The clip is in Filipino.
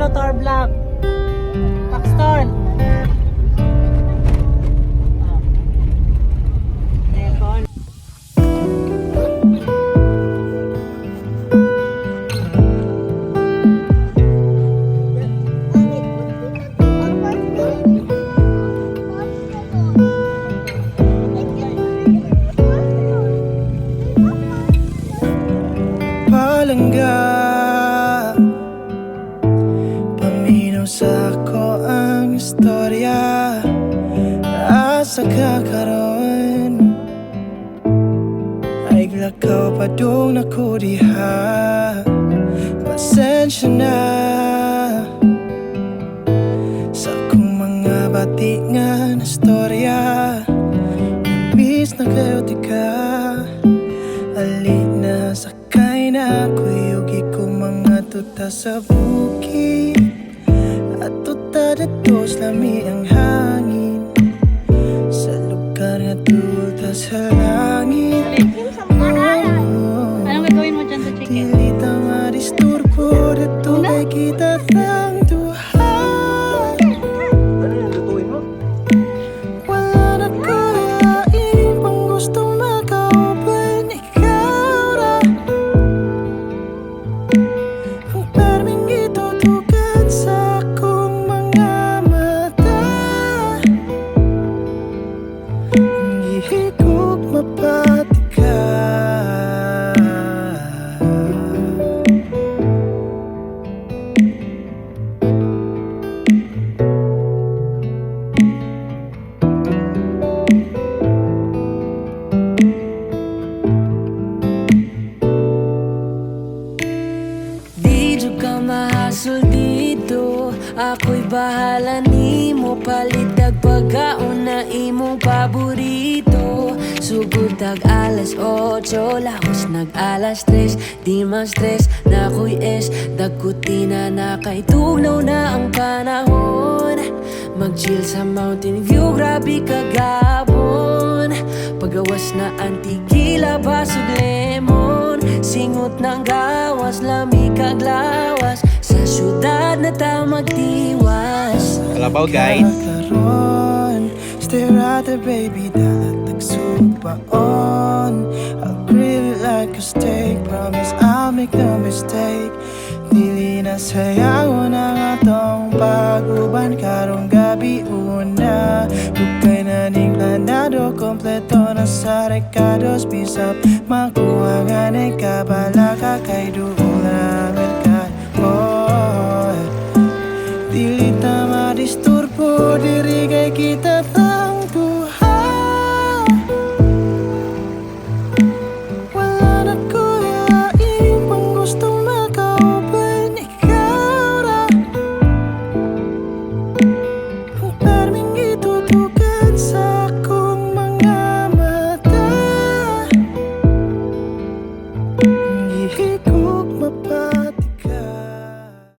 Paxton, say Paminaw sa ako ang istorya Asa kakaroon. Ay glakaw pa doon ako diha Pasensya na. Sa kong mga bati nga na storya Nabis na kayo di ka. Ali na sakay na. Ako Yugi ko mga tuta sa bukid dito sa lami ang hangin? Sa lugar nga tuta sa langit. Anong gagawin mo dyan sa chicken? Ako'y bahala nimo Palitag pagkaon na imong paborito. Sugod tag alas 8 Lahos nag alas 3 Di man stress na ako'y es. Dagkutina na kay tugnaw na ang panahon. Mag-chill sa mountain view Grabe kagabon Pagawas na antigila Basog lemon. Singot ng gawas Lamig kag lawas Sa syudad na ta magtiwas Kalabaw guys. Karon, at the baby dalat on. I'll grill it like a steak. Promise I'll make no mistake. Dili na sayang ang atong paguban Karong gabi una Bukay na ning planado. Kompleto na sa recados Bisap makuha nga ni kabala Disturbu diri kayak kita